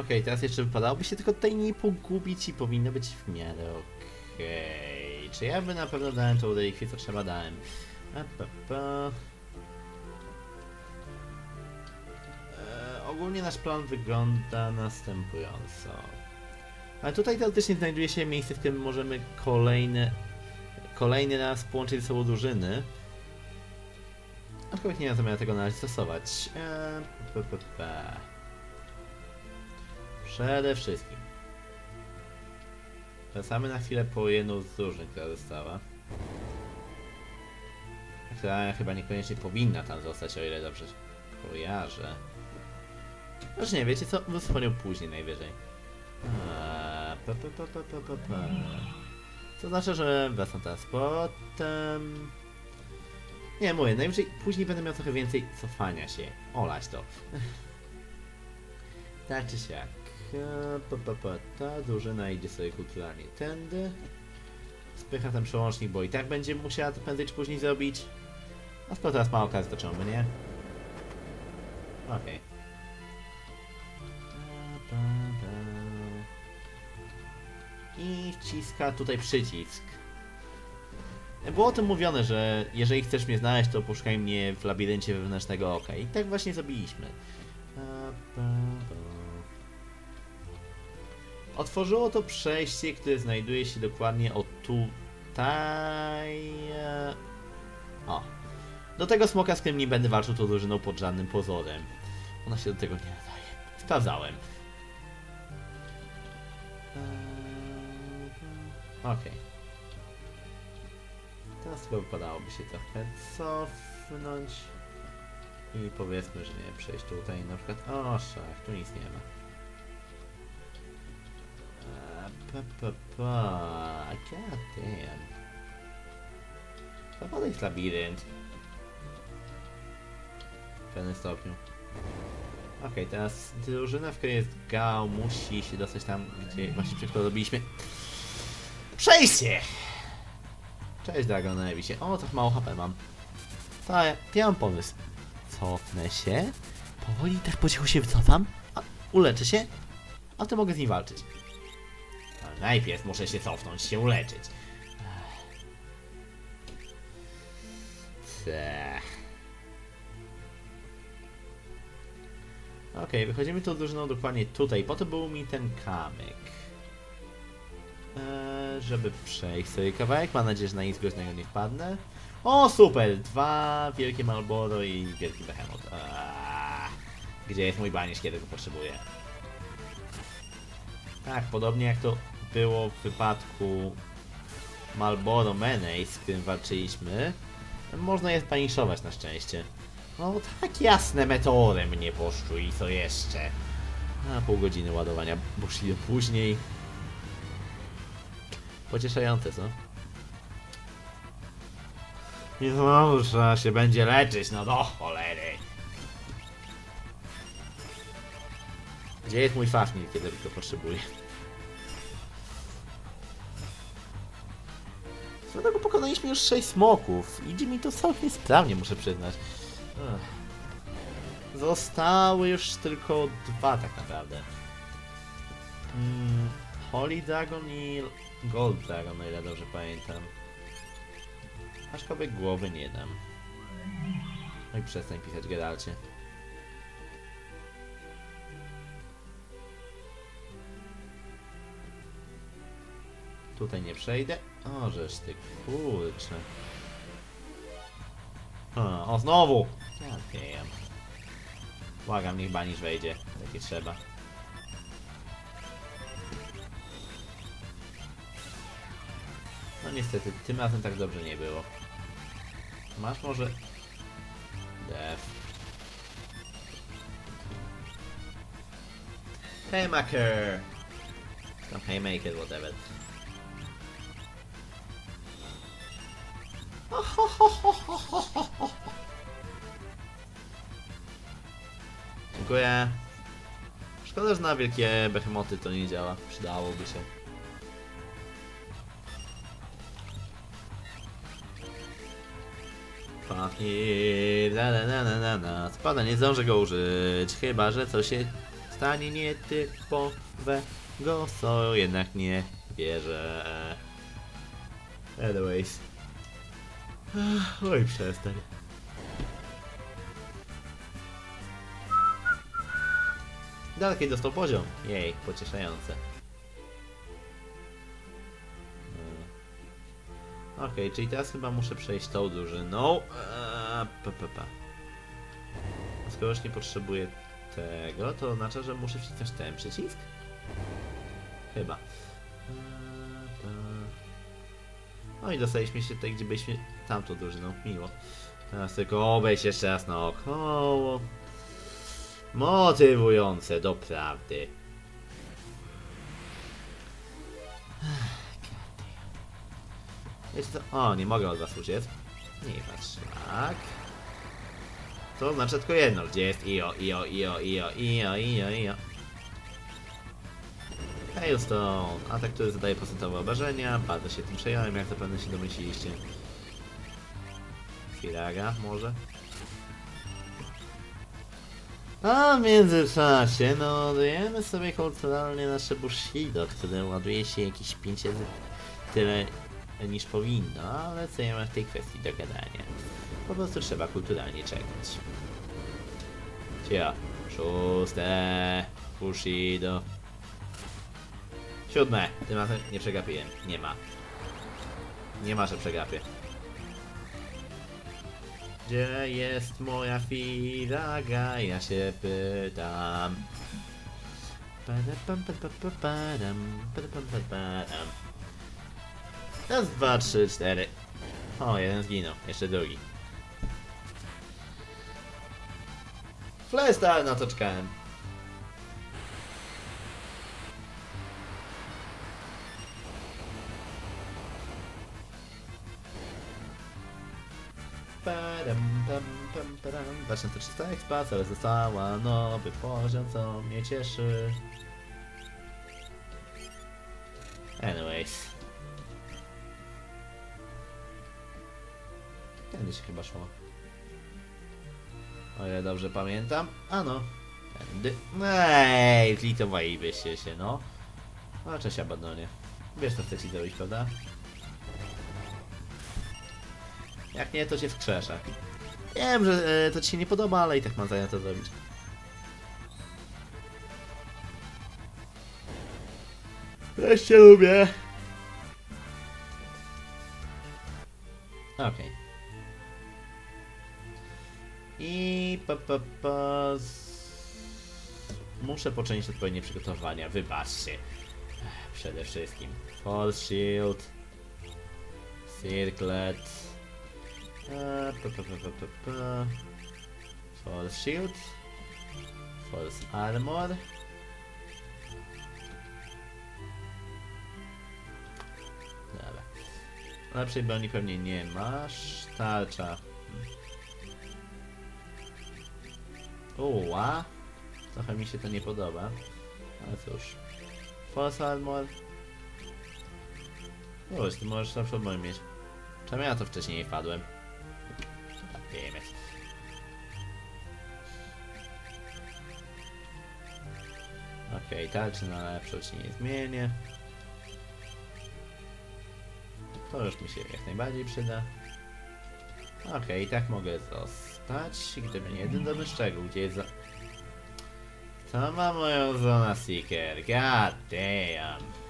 Okej, teraz jeszcze wypadałoby się tylko tutaj nie pogubić i powinno być w miarę okej. Czy ja by na pewno dałem tą relikwię, co trzeba dałem? A. E, ogólnie nasz plan wygląda następująco. Ale tutaj teoretycznie znajduje się miejsce, w którym możemy kolejne, kolejny raz połączyć ze sobą drużyny. Aczkolwiek nie mam zamiaru tego na razie stosować. Eee, p, p, p. Przede wszystkim. Wracamy na chwilę po jedną z drużyn, która została. Która chyba niekoniecznie powinna tam zostać, o ile dobrze kojarzę. Znaczy nie, wiecie co? Wysłonią później najwyżej. A, pa, pa, pa, pa, pa, pa. Co znaczy, że wracam teraz potem... Nie, mówię, najwyżej później będę miał trochę więcej cofania się. Olać to. tak czy siak. Pa, pa, pa. Ta drużyna idzie sobie kulturalnie tędy. Spycha ten przełącznik, bo i tak będzie musiała to prędzej czy później zrobić. A skoro teraz ma okazję, to czemu by nie? Okej. Pa. I wciska tutaj przycisk. Było o tym mówione, że jeżeli chcesz mnie znaleźć, to poszukaj mnie w labiryncie wewnętrznego oka. I tak właśnie zrobiliśmy. Pa, pa, pa. Otworzyło to przejście, które znajduje się dokładnie o tutaj. e, O. Do tego smoka, z którym nie będę walczył tą drużyną pod żadnym pozorem. Ona się do tego nie nadaje. Sprawdzałem. Eee, Okej. Teraz chyba wypadałoby się trochę cofnąć. I powiedzmy, że nie przejść tutaj na przykład. O, szach, tu nic nie ma. God damn. To jest labirynt. W pewnym stopniu. Okej, teraz drużyna, w której jest Gao, musi się dostać tam, gdzie właśnie przed chwilą robiliśmy. Przejście! Cześć Dragon Evisie. O, tak mało HP mam. To ja mam pomysł. Cofnę się. Powoli tak po cichu się wycofam. A, uleczę się. A to mogę z nim walczyć. Najpierw muszę się cofnąć, się uleczyć. Ech. Okej, wychodzimy tą drużyną dokładnie tutaj. Po to był mi ten kamyk. Eee, żeby przejść sobie kawałek. Mam nadzieję, że na nic groźnego nie wpadnę. O, super! Dwa wielkie Malboro i wielki Behemoth. Eee, gdzie jest mój banisz, kiedy go potrzebuję? Tak, podobnie jak to było w wypadku Malboro Menej, z którym walczyliśmy. Można je baniszować na szczęście. No tak jasne, meteorem nie poszczu i co jeszcze? A pół godziny ładowania Bushido później. Pocieszające, co? I znowu trzeba się będzie leczyć, no do cholery. Gdzie jest mój fafnil, kiedy go potrzebuję? Dlatego pokonaliśmy już 6 smoków. Idzie mi to całkiem sprawnie, muszę przyznać. Ech. Zostały już tylko dwa tak naprawdę. Mm, Holy Dragon i Gold Dragon, o ile dobrze pamiętam. Aczkolwiek głowy nie dam. No i przestań pisać Geralcie. Tutaj nie przejdę. O, żeż ty kurczę. O, znowu! Ja wiem. Błagam, niech banisz wejdzie. Takie trzeba. No niestety, tym razem tak dobrze nie było. Masz może... Def. Haymaker! Tam Haymaker, whatever. Dziękuję. Szkoda, że na wielkie behemoty to nie działa. Przydałoby się. Spada, nie zdążę go użyć, chyba że coś się stanie nietypowego, co jednak nie wierzę. Anyways. Oj, przestań. Daleki dostał poziom. Jej, pocieszające. Hmm. Okej, czyli teraz chyba muszę przejść tą drużyną. Eee, pa, pa. A Skoro już nie potrzebuję tego, to oznacza, że muszę wcisnąć ten przycisk? Chyba. No i dostaliśmy się tutaj, gdzie byliśmy tamtą drużyną. Miło. Teraz tylko obejść jeszcze raz naokoło. Motywujące, doprawdy. Wiecie co? O, nie mogę od was uciec. Nie patrz, tak. To znaczy tylko jedno, gdzie jest io, io, io, io, io, io, io. Hailstone, atak, który zadaje procentowe obrażenia. Bardzo się tym przejąłem, jak zapewne się domyśliliście. Firaga, może? A w międzyczasie, no, ładujemy sobie kulturalnie nasze Bushido, które ładuje się jakieś 5 razy tyle niż powinno, ale co ja mam w tej kwestii do gadania? Po prostu trzeba kulturalnie czekać. Cia, szóste, Bushido. Siódme, tym razem nie przegapiłem, nie ma. Nie ma, że przegapię. Gdzie jest moja firaga? Ja się pytam. Raz, dwa, trzy, cztery. O, jeden zginął. Jeszcze drugi. Flesta, na to czekałem. Padam. 2300 expa, ale została nowy poziom, co mnie cieszy. Anyways. Tędy się chyba szło. O ile dobrze pamiętam. A no. Tędy. Ej, zlitowalibyście się, no. No, cześć Abadonie. Wiesz co chcę ci zrobić, prawda? Jak nie, to cię wskrzesza. Wiem, że e, to ci się nie podoba, ale i tak mam zamiar to zrobić. Cię lubię. Okej. I pa, pa, pa. Muszę poczynić odpowiednie przygotowania, wybaczcie. Przede wszystkim. Force Shield. Circlet. Pa, pa, pa, pa, pa, pa. Force Shield. Force Armor. Dobra. Lepszej broni pewnie nie masz. Tarcza. Uła. Trochę mi się to nie podoba. Ale cóż. Force Armor. O, ty możesz zawsze mieć. Czemu ja to wcześniej nie wpadłem? Okej, tarczy na lepszą ci nie zmienię. To już mi się jak najbardziej przyda. Okej, tak mogę zostać, gdyby nie jeden dobry szczegół, gdzie jest za... To ma moją zona Seeker, god damn.